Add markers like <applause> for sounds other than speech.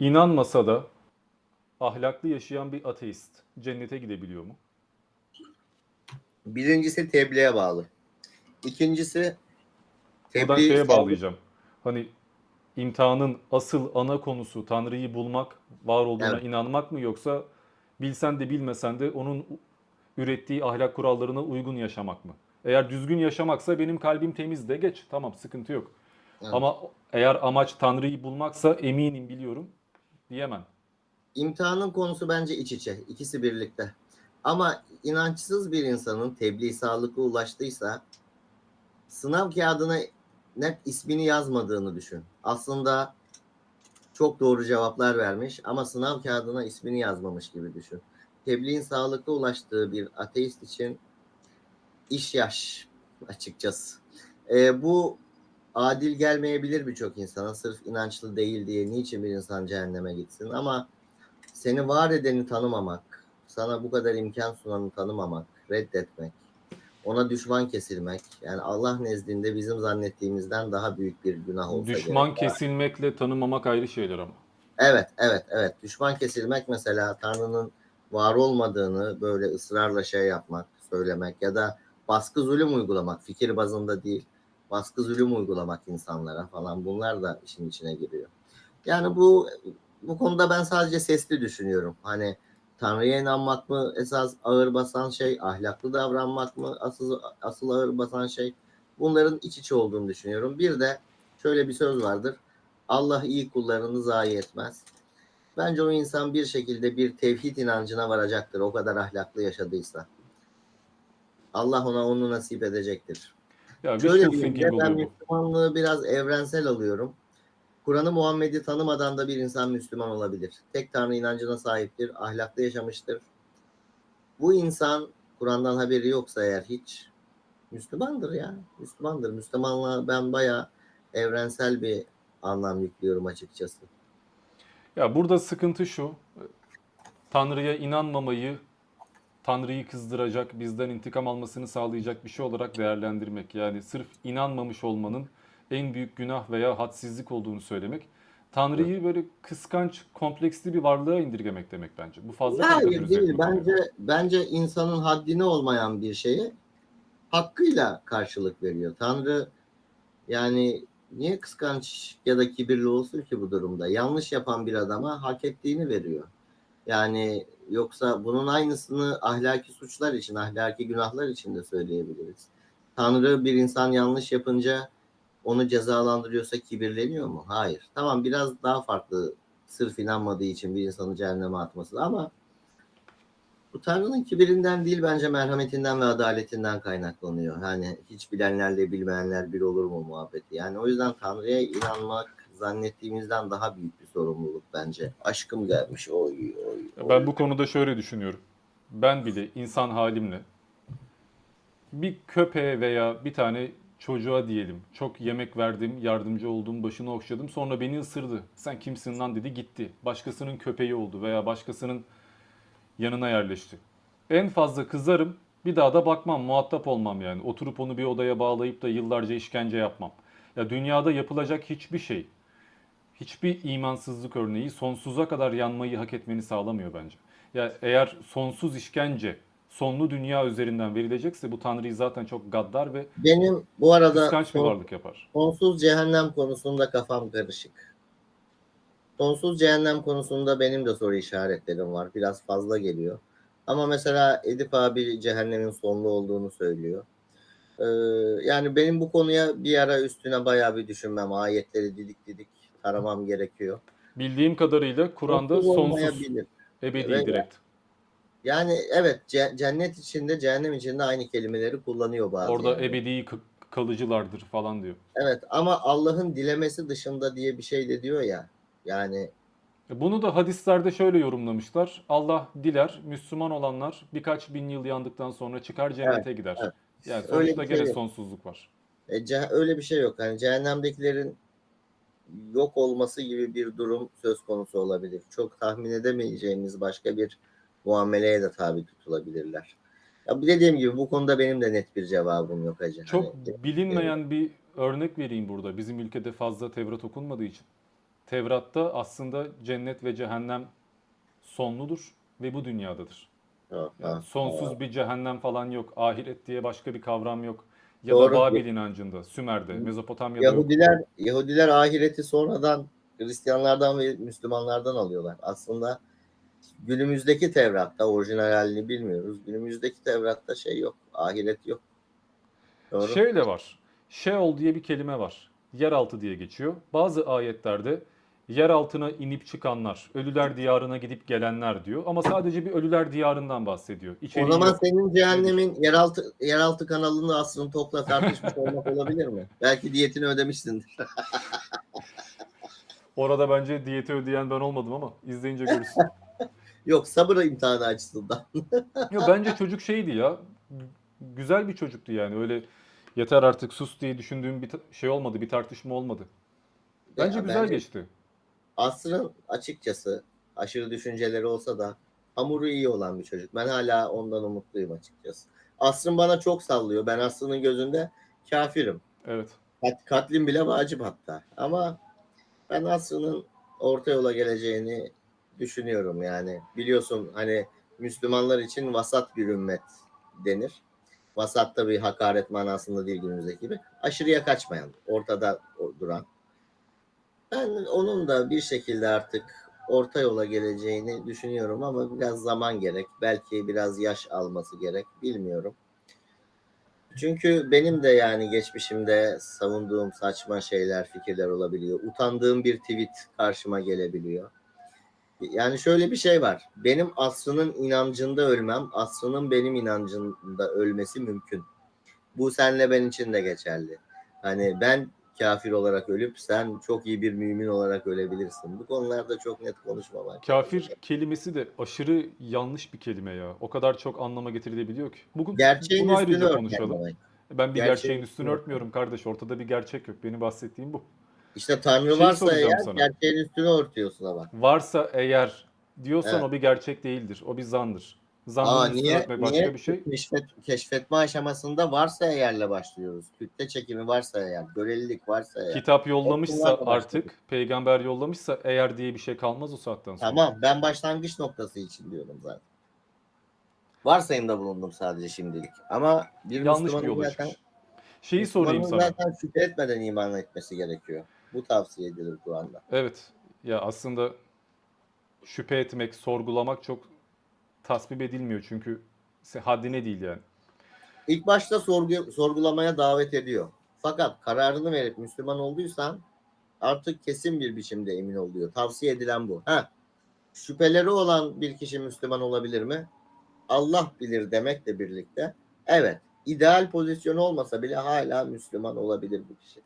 İnanmasa da ahlaklı yaşayan bir ateist cennete gidebiliyor mu? Birincisi tebliğe bağlı. İkincisi Buradan tebliğ şeye bağlayacağım. Hani imtihanın asıl ana konusu Tanrı'yı bulmak, var olduğuna Evet. inanmak mı yoksa bilsen de bilmesen de onun ürettiği ahlak kurallarına uygun yaşamak mı? Eğer düzgün yaşamaksa benim kalbim temiz de geç. Tamam sıkıntı yok. Evet. Ama eğer amaç Tanrı'yı bulmaksa eminim biliyorum diyemem. İmtihanın konusu bence iç içe. ikisi birlikte. Ama inançsız bir insanın tebliğ sağlıklı ulaştıysa sınav kağıdına net ismini yazmadığını düşün. Aslında çok doğru cevaplar vermiş ama sınav kağıdına ismini yazmamış gibi düşün. Tebliğin sağlıklı ulaştığı bir ateist için iş yaş açıkçası. Ee, bu adil gelmeyebilir birçok insana. Sırf inançlı değil diye niçin bir insan cehenneme gitsin ama seni var edeni tanımamak, sana bu kadar imkan sunanı tanımamak, reddetmek, ona düşman kesilmek, yani Allah nezdinde bizim zannettiğimizden daha büyük bir günah olsa Düşman gerek. kesilmekle tanımamak ayrı şeyler ama. Evet, evet, evet. Düşman kesilmek mesela Tanrı'nın var olmadığını böyle ısrarla şey yapmak, söylemek ya da baskı zulüm uygulamak, fikir bazında değil, baskı zulüm uygulamak insanlara falan bunlar da işin içine giriyor. Yani bu bu konuda ben sadece sesli düşünüyorum. Hani Tanrı'ya inanmak mı esas ağır basan şey, ahlaklı davranmak mı asıl asıl ağır basan şey? Bunların iç içe olduğunu düşünüyorum. Bir de şöyle bir söz vardır. Allah iyi kullarını zayi etmez. Bence o insan bir şekilde bir tevhid inancına varacaktır o kadar ahlaklı yaşadıysa. Allah ona onu nasip edecektir. Ya Şöyle de thinking ben. Müslümanlığı biraz evrensel alıyorum. Kur'an'ı Muhammed'i tanımadan da bir insan Müslüman olabilir. Tek Tanrı inancına sahiptir, ahlaklı yaşamıştır. Bu insan Kur'an'dan haberi yoksa eğer hiç Müslümandır ya. Müslümandır. Müslümanlığa ben bayağı evrensel bir anlam yüklüyorum açıkçası. Ya burada sıkıntı şu. Tanrı'ya inanmamayı Tanrı'yı kızdıracak, bizden intikam almasını sağlayacak bir şey olarak değerlendirmek. Yani sırf inanmamış olmanın en büyük günah veya hadsizlik olduğunu söylemek. Tanrı'yı böyle kıskanç, kompleksli bir varlığa indirgemek demek bence. Bu fazla Hayır değil. oluyor. Bence bence insanın haddine olmayan bir şeye hakkıyla karşılık veriyor. Tanrı yani niye kıskanç ya da kibirli olsun ki bu durumda? Yanlış yapan bir adama hak ettiğini veriyor. Yani yoksa bunun aynısını ahlaki suçlar için, ahlaki günahlar için de söyleyebiliriz. Tanrı bir insan yanlış yapınca onu cezalandırıyorsa kibirleniyor mu? Hayır. Tamam biraz daha farklı sırf inanmadığı için bir insanı cehenneme atması ama bu Tanrı'nın kibirinden değil bence merhametinden ve adaletinden kaynaklanıyor. Yani hiç bilenlerle bilmeyenler bir olur mu muhabbeti. Yani o yüzden Tanrı'ya inanmak zannettiğimizden daha büyük bir sorumluluk bence. Aşkım gelmiş. Oy, oy, oy. Ben bu konuda şöyle düşünüyorum. Ben bile insan halimle bir köpeğe veya bir tane çocuğa diyelim çok yemek verdim, yardımcı oldum, başını okşadım sonra beni ısırdı. Sen kimsin lan dedi gitti. Başkasının köpeği oldu veya başkasının yanına yerleşti. En fazla kızarım bir daha da bakmam, muhatap olmam yani. Oturup onu bir odaya bağlayıp da yıllarca işkence yapmam. Ya dünyada yapılacak hiçbir şey, hiçbir imansızlık örneği sonsuza kadar yanmayı hak etmeni sağlamıyor bence. Ya eğer sonsuz işkence sonlu dünya üzerinden verilecekse bu Tanrı'yı zaten çok gaddar ve Benim bu arada kıskanç bir son- varlık yapar. Sonsuz cehennem konusunda kafam karışık. Sonsuz cehennem konusunda benim de soru işaretlerim var. Biraz fazla geliyor. Ama mesela Edip abi cehennemin sonlu olduğunu söylüyor. Ee, yani benim bu konuya bir ara üstüne bayağı bir düşünmem. Ayetleri didik didik taramam gerekiyor. Bildiğim kadarıyla Kur'an'da Sonsuz ebedi Evet. direkt. Yani evet ce- cennet içinde cehennem içinde aynı kelimeleri kullanıyor bazı. Orada yerler. ebedi kalıcılardır falan diyor. Evet ama Allah'ın dilemesi dışında diye bir şey de diyor ya. Yani E Bunu da hadislerde şöyle yorumlamışlar. Allah diler, Müslüman olanlar birkaç bin yıl yandıktan sonra çıkar cennete gider. evet. Yani Öyle sonuçta şey gene yok. sonsuzluk var. E, öyle bir şey yok. Hani cehennemdekilerin yok olması gibi bir durum söz konusu olabilir. Çok tahmin edemeyeceğimiz başka bir muameleye de tabi tutulabilirler. Ya dediğim gibi bu konuda benim de net bir cevabım yok hacı. Çok Hani, bilinmeyen bir örnek vereyim burada. Bizim ülkede fazla Tevrat okunmadığı için. Tevrat'ta aslında cennet ve cehennem sonludur ve bu dünyadadır. Ha, Yani ha, sonsuz ha. bir cehennem falan yok. Ahiret diye başka bir kavram yok. Ya Doğru. da Babil inancında, Sümer'de, Mezopotamya'da yok. Yahudiler Yahudiler ahireti sonradan Hristiyanlardan ve Müslümanlardan alıyorlar. Aslında günümüzdeki Tevrat'ta orijinal halini bilmiyoruz. Günümüzdeki Tevrat'ta şey yok. Ahiret yok. Doğru. Şeyle var. Sheol diye bir kelime var. Yeraltı diye geçiyor. Bazı ayetlerde yer altına inip çıkanlar, ölüler diyarına gidip gelenler diyor. Ama sadece bir ölüler diyarından bahsediyor. o İçeriği zaman yok. senin cehennemin yeraltı yeraltı kanalını aslında topla tartışmış olmak olabilir mi? Belki diyetini ödemişsindir. <laughs> Orada bence diyeti ödeyen ben olmadım ama izleyince görürsün. <laughs> Yok sabır imtihanı açısından. <laughs> Yo, bence çocuk şeydi ya. Güzel bir çocuktu yani. Öyle yeter artık sus diye düşündüğüm bir şey olmadı. Bir tartışma olmadı. Bence Ya güzel geçti. Asrın açıkçası aşırı düşünceleri olsa da hamuru iyi olan bir çocuk. Ben hala ondan umutluyum açıkçası. Asrın bana çok sallıyor. Ben Asrın'ın gözünde kafirim. Evet. Kat, katlim bile vacip hatta. Ama ben Asrın'ın orta yola geleceğini düşünüyorum yani. Biliyorsun hani Müslümanlar için vasat bir ümmet denir. Vasat da bir hakaret manasında değil günümüzdeki gibi. Aşırıya kaçmayan, ortada duran. Ben onun da bir şekilde artık orta yola geleceğini düşünüyorum ama biraz zaman gerek. Belki biraz yaş alması gerek. Bilmiyorum. Çünkü benim de yani geçmişimde savunduğum saçma şeyler, fikirler olabiliyor. Utandığım bir tweet karşıma gelebiliyor. Yani şöyle bir şey var. Benim asrının inancında ölmem, asrının benim inancımda ölmesi mümkün. Bu senle ben için de geçerli. Hani ben kafir olarak ölüp sen çok iyi bir mümin olarak ölebilirsin. Bu konularda çok net konuşmamak. Kafir kelimesi de aşırı yanlış bir kelime ya. O kadar çok anlama getirilebiliyor ki. Bugün Gerçeğin bunu ayrıca konuşalım. demek. Ben bir Gerçeğin gerçeğin üstünü örtmüyorum kardeş. Ortada bir gerçek yok. Benim bahsettiğim bu. İşte Tanrı Şey varsa eğer sana. gerçeğin üstünü örtüyorsun ama. Varsa eğer diyorsan Evet. o bir gerçek değildir. O bir zandır. Üstünü niye, örtmek başka niye bir şey. keşfet, keşfetme aşamasında varsa eğerle başlıyoruz. Kütle çekimi varsa eğer, görelilik varsa eğer. Kitap yollamışsa Bunlarla başladık. artık, peygamber yollamışsa eğer diye bir şey kalmaz o saatten sonra. Tamam ben başlangıç noktası için diyorum zaten. Varsayımda bulundum sadece şimdilik. Ama bir Yanlış bir Müslümanın yola zaten. Şeyi sorayım Müslümanın sana. zaten şüphe etmeden iman etmesi gerekiyor. Bu tavsiye edilir Kur'an'da. Evet. Ya aslında şüphe etmek, sorgulamak çok tasvip edilmiyor çünkü haddine değil yani. İlk başta sorgu, sorgulamaya davet ediyor. Fakat kararını verip Müslüman olduysan artık kesin bir biçimde emin oluyor. Tavsiye edilen bu. Ha, şüpheleri olan bir kişi Müslüman olabilir mi? Allah bilir demekle birlikte evet ideal pozisyonu olmasa bile hala Müslüman olabilir bu kişi.